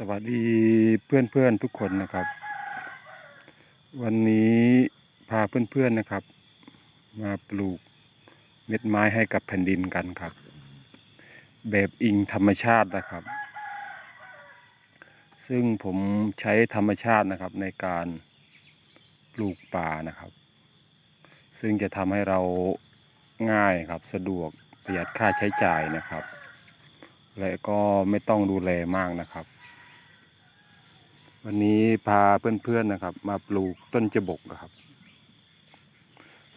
สวัสดีเพื่อนเพื่อนๆทุกคนนะครับ วันนี้พาเพื่อนเพื่อนๆนะครับ มาปลูกเม็ดไม้ให้กับแผ่นดินกันครับ แบบอิงธรรมชาตินะครับ ซึ่งผมใช้ธรรมชาตินะครับในการปลูกป่านะครับ ซึ่งจะทำให้เราง่ายครับสะดวกประหยัดค่าใช้จ่ายนะครับและก็ไม่ต้องดูแลมากนะครับ วันนี้พาเพื่อนๆนะครับ มาปลูกต้นจบกนะครับ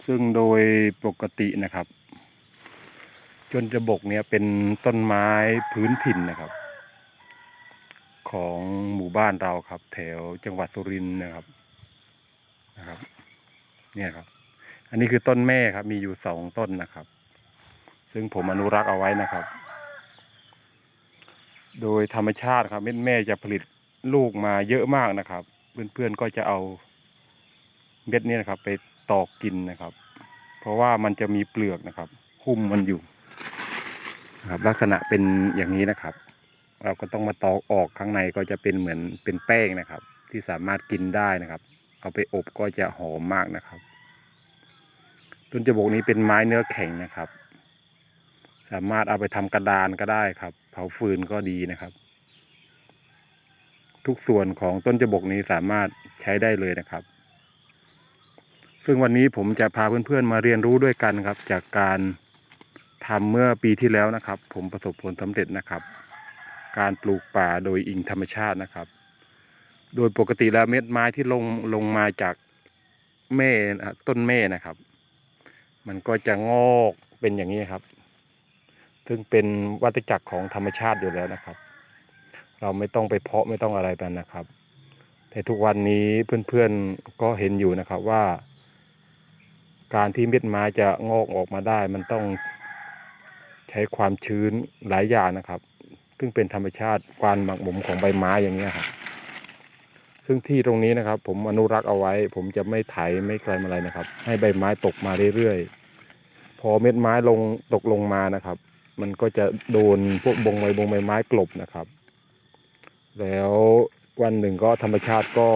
ซึ่งโดยปกตินะครับจนจบกเนี่ยเป็นต้นไม้พื้นถิ่นนะครับ ของหมู่บ้านเราครับ แถวจังหวัดสุรินทร์นะครับนะครับ เนี่ยครับ อันนี้คือต้นแม่ครับ มีอยู่สองต้นนะครับ ซึ่งผมอนุรักษ์เอาไว้นะครับ โดยธรรมชาติครับเม็ดแม่จะผลิต ลูกมาเยอะมากนะครับ เพื่อนๆก็จะเอาเม็ดนี้นะครับ ไปตอกกินนะครับ เพราะว่ามันจะมีเปลือกนะครับ หุ้มมันอยู่นะครับ ลักษณะเป็นอย่างนี้นะครับ เราก็ต้องมาตอกออกข้างในก็จะเป็นเหมือนเป็นแป้งนะครับ ที่สามารถกินได้นะครับ เอาไปอบก็จะหอมมากนะครับ ต้นจบกนี้เป็นไม้เนื้อแข็งนะครับ สามารถเอาไปทำกระดานก็ได้ครับ เผาฟืนก็ดีนะครับ ทุกส่วนของต้นจบกนี้สามารถใช้ได้เลยนะครับ ซึ่งวันนี้ผมจะพาเพื่อนๆมาเรียนรู้ด้วยกันครับ จากการทำเมื่อปีที่แล้วนะครับ ผมประสบผลสำเร็จนะครับ การปลูกป่าโดยอิงธรรมชาตินะครับ โดยปกติแล้วเม็ดไม้ที่ลงลงมาจากแม่ต้นแม่นะครับ มันก็จะงอกเป็นอย่างนี้ครับ ซึ่งเป็นวัฏจักรของธรรมชาติอยู่แล้วนะครับ เราไม่ต้องไปเพาะไม่ต้องอะไรกันนะครับ แต่ทุกวันนี้เพื่อนๆก็เห็นอยู่นะครับว่า การที่เม็ดไม้จะงอกออกมาได้ มันต้องใช้ความชื้นหลายอย่างนะครับ ซึ่งเป็นธรรมชาติการหมักหมมของใบไม้อย่างนี้ครับซึ่งที่ตรงนี้นะครับ ผมอนุรักษ์เอาไว้ ผมจะไม่ไถไม่ใครอะไรนะครับ ให้ใบไม้ตกมาเรื่อยๆพอเม็ดไม้ลงตกลงมานะครับ มันก็จะโดนพวกบงใบบงใบไม้กลบนะครับ แล้ววันหนึ่งก็ธรรมชาติก็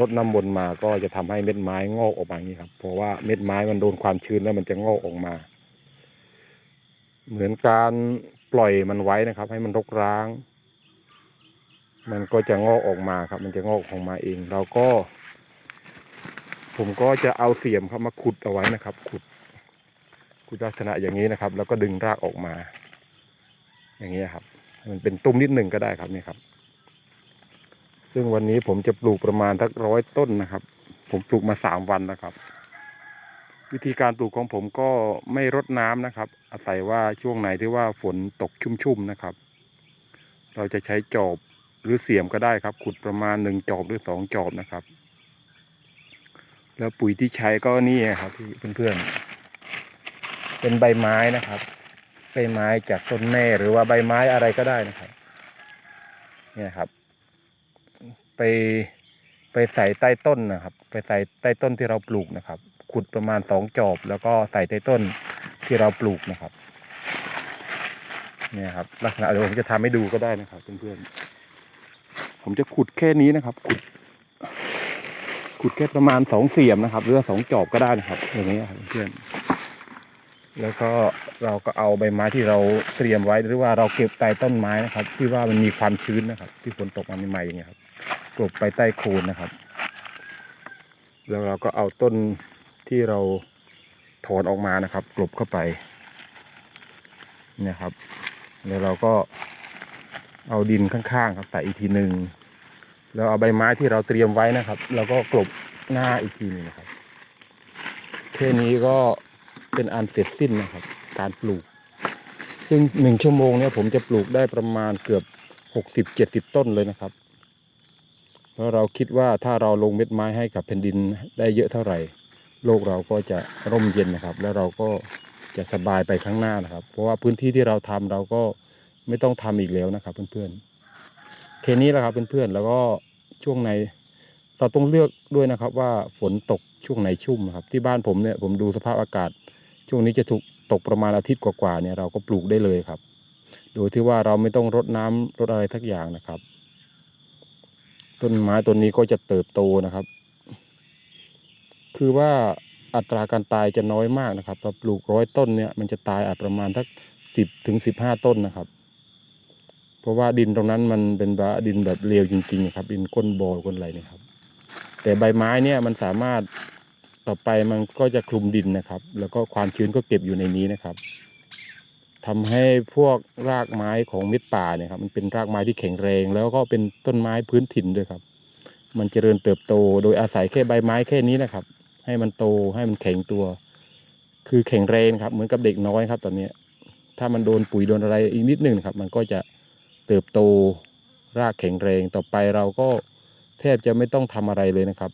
รดน้ำมนต์มาก็จะทำให้เม็ดไม้งอกออกมาอย่างนี้ครับ เพราะว่าเม็ดไม้มันโดนความชื้นแล้วมันจะงอกออกมา เหมือนการปล่อยมันไว้นะครับ ให้มันรกร้าง มันก็จะงอกออกมาครับ มันจะงอกออกมาเองเราก็ ผมก็จะเอาเสียมครับมาขุดเอาไว้นะครับ ขุดขุดลักษณะอย่างนี้นะครับ แล้วก็ดึงรากออกมา อย่างนี้ครับ มันเป็นตุ้มนิดหนึ่งก็ได้ครับนี่ครับ ซึ่งวันนี้ผมจะปลูกประมาณสักร้อยต้นนะครับ ผมปลูกมาสามวันนะครับ วิธีการปลูกของผมก็ไม่รดน้ำนะครับ อาศัยว่าช่วงไหนที่ว่าฝนตกชุ่มๆนะครับ เราจะใช้จอบหรือเสียมก็ได้ครับ ขุดประมาณหนึ่งจอบหรือสองจอบนะครับ แล้วปุ๋ยที่ใช้ก็นี่ครับที่เพื่อนๆเป็นใบไม้นะครับ ใบไม้จากต้นแม่หรือว่าใบไม้อะไรก็ได้นะครับ เนี่ยครับ ไปไปใส่ใต้ต้นนะครับ ไปใส่ใต้ต้นที่เราปลูกนะครับ ขุดประมาณสองจอบ แล้วก็ใส่ใต้ต้นที่เราปลูกนะครับ เนี่ยครับลักษณะเดี๋ยวผมจะทำให้ดูก็ได้นะครับเพื่อนๆผมจะขุดแค่นี้นะครับ ขุด ขุดแค่ประมาณสองเสียมนะครับ หรือว่าสองจอบก็ได้นะครับอย่างนี้ครับเพื่อนๆ แล้วก็เราก็เอาใบไม้ที่เราเตรียมไว้หรือว่าเราเก็บใต้ต้นไม้นะครับ ที่ว่ามันมีความชื้นนะครับ ที่ฝนตกมาใหม่ๆอย่างเงี้ยครับกลบไปใต้โคนนะครับ แล้วเราก็เอาต้นที่เราถอนออกมานะครับ กลบเข้าไปเนี่ยครับ แล้วเราก็เอาดินข้างๆครับใส่อีกทีหนึ่งแล้วเอาใบไม้ที่เราเตรียมไว้นะครับเราก็กลบหน้าอีกทีหนึงนะครับแค่นี้ก็ เป็นอันเสร็จสิ้นนะครับ การปลูก ซึ่งหนึ่งชั่วโมงเนี่ยผมจะปลูกได้ประมาณเกือบหกสิบเจ็ดสิบต้นเลยนะครับ เพราะเราคิดว่าถ้าเราลงเม็ดไม้ให้กับแผ่นดินได้เยอะเท่าไหร่ โลกเราก็จะร่มเย็นนะครับ แล้วเราก็จะสบายไปข้างหน้านะครับ เพราะว่าพื้นที่ที่เราทำเราก็ไม่ต้องทำอีกแล้วนะครับ เพื่อนๆแค่นี้แหละครับเพื่อนๆแล้วก็ช่วงในเราต้องเลือกด้วยนะครับว่าฝนตกช่วงไหนชุ่มครับ ที่บ้านผมเนี่ยผมดูสภาพอากาศ ช่วงนี้จะถูกตกประมาณอาทิตย์กว่าๆเนี่ยเราก็ปลูกได้เลยครับ โดยที่ว่าเราไม่ต้องรดน้ำรดอะไรทักอย่างนะครับ ต้นไม้ต้นนี้ก็จะเติบโตนะครับ คือว่าอัตราการตายจะน้อยมากนะครับเราปลูกร้อยต้นเนี่ยมันจะตายอาจประมาณสักสิบถึงสิบห้าต้นนะครับ เพราะว่าดินตรงนั้นมันเป็นบบดินแบบเรียวจริงๆครับดินก้นบ่อก้นอะไรเนี่ยครับ แต่ใบไม้เนี่ยมันสามารถ ต่อไปมันก็จะคลุมดินนะครับ แล้วก็ความชื้นก็เก็บอยู่ในนี้นะครับทำให้พวกรากไม้ของเม็ดป่าเนี่ยครับมันเป็นรากไม้ที่แข็งแรง แล้วก็เป็นต้นไม้พื้นถิ่นด้วยครับ มันเจริญเติบโตโดยอาศัยแค่ใบไม้แค่นี้นะครับ ให้มันโตให้มันแข็งตัว คือแข็งแรงครับเหมือนกับเด็กน้อยครับ ตอนนี้ถ้ามันโดนปุ๋ยโดนอะไรอีกนิดหนึงครับ มันก็จะเติบโตรากแข็งแรงต่อไปเราก็แทบจะไม่ต้องทำอะไรเลยนะครับ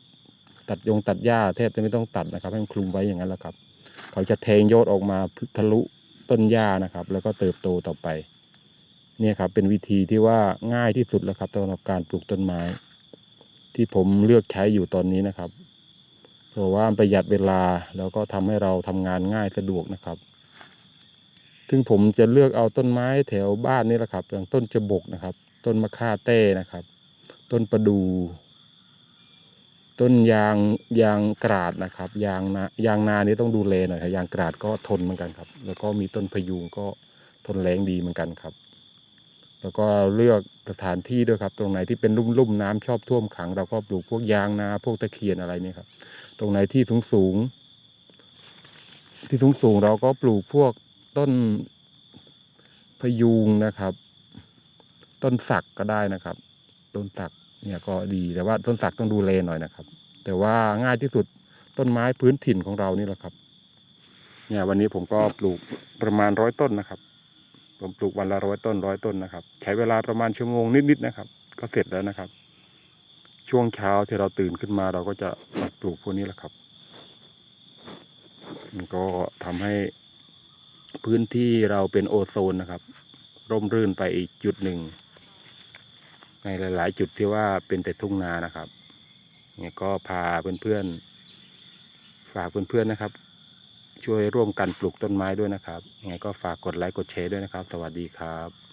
ตัดยงตัดหญ้าแทบจะไม่ต้องตัดนะครับ ให้มันคลุมไว้อย่างนั้นแหละครับ เขาจะแทงยอดออกมาทะลุต้นหญ้านะครับ แล้วก็เติบโตต่อไปเนี่ยครับเป็นวิธีที่ว่าง่ายที่สุดแล้วครับสำหรับการปลูกต้นไม้ ที่ผมเลือกใช้อยู่ตอนนี้นะครับ เพราะว่าประหยัดเวลาแล้วก็ทำให้เราทำงานง่ายสะดวกนะครับ ซึ่งผมจะเลือกเอาต้นไม้แถวบ้านนี่แหละครับ อย่างต้นจบกนะครับ ต้นมะค่าเต้นะครับ ต้นประดู ต้นยางยางกราดนะครับยางนายางนานี่ต้องดูแลหน่อยครับยางกราดก็ทนเหมือนกันครับ แล้วก็มีต้นพยูงก็ทนแรงดีเหมือนกันครับ แล้วก็เลือกสถานที่ด้วยครับ ตรงไหนที่เป็นลุ่มๆน้ำชอบท่วมขัง เราก็ปลูกพวกยางนาพวกตะเคียนอะไรนี่ครับ ตรงไหนที่สูงสูงที่สูงสูงเราก็ปลูกพวกต้นพยูงนะครับ ต้นสักก็ได้นะครับ ต้นสัก เนี่ยก็ดีแต่ว่าต้นสักต้องดูแลหน่อยนะครับ แต่ว่าง่ายที่สุดต้นไม้พื้นถิ่นของเรานี่แหละครับ เนี่ยวันนี้ผมก็ปลูกประมาณร้อยต้นนะครับ ผมปลูกวันละร้อยต้นร้อยต้นนะครับ ใช้เวลาประมาณชั่วโมงนิดๆนะครับ ก็เสร็จแล้วนะครับ ช่วงเช้าที่เราตื่นขึ้นมาเราก็จะมาปลูกพวกนี้แหละครับ มันก็ทำให้พื้นที่เราเป็นโอโซนนะครับ ร่มรื่นไปอีกจุดหนึ่ง ในหลาย ๆ จุดที่ว่าเป็นแต่ทุ่งนานะครับเนี่ยก็พาเพื่อนๆ ฝากเพื่อนๆนะครับ ช่วยร่วมกันปลูกต้นไม้ด้วยนะครับยังไงก็ฝากกดไลค์กดแชร์ด้วยนะครับ สวัสดีครับ